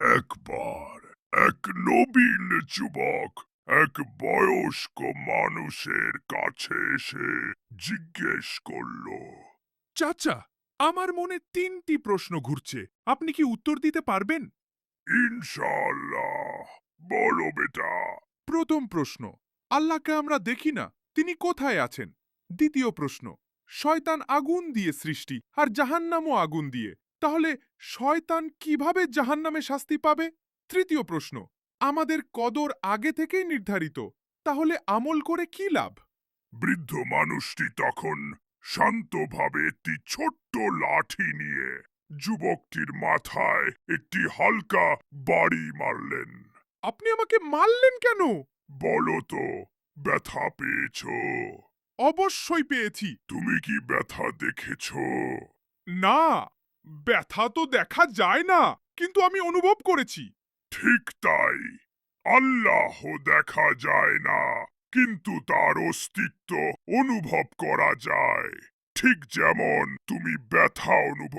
একবার এক নবীন যুবক এক বয়স্ক মানুষের কাছে এসে জিজ্ঞেস করল চাচা আমার মনে তিনটি প্রশ্ন ঘুরছে। আপনি কি উত্তর দিতে পারবেন? ইনশাআল্লাহ বলো বেটা। প্রথম প্রশ্ন আল্লাহকে আমরা দেখি না তিনি কোথায় আছেন? দ্বিতীয় প্রশ্ন শয়তান আগুন দিয়ে সৃষ্টি আর জাহান্নামও আগুন দিয়ে। তাহলে শয়তান কীভাবে জাহান্নামে শাস্তি পাবে? তৃতীয় প্রশ্ন আমাদের কদর আগে থেকেই নির্ধারিত তাহলে আমল করে কি লাভ? বৃদ্ধ মানুষটি তখন শান্তভাবে একটি ছোট্ট লাঠি নিয়ে যুবকটির মাথায় একটি হালকা বাড়ি মারলেন। আপনি আমাকে মারলেন কেন? বলো তো ব্যথা পেয়েছ? অবশ্যই পেয়েছি। তুমি কি ব্যথা দেখেছ? না। ব্যথা তো দেখা যায় না, কিন্তু আমি অনুভব করেছি। ঠিক তাই। আল্লাহ দেখা যায় না, কিন্তু তার অস্তিত্ব অনুভব করা যায়। ঠিক যেমন তুমি ব্যথা অনুভব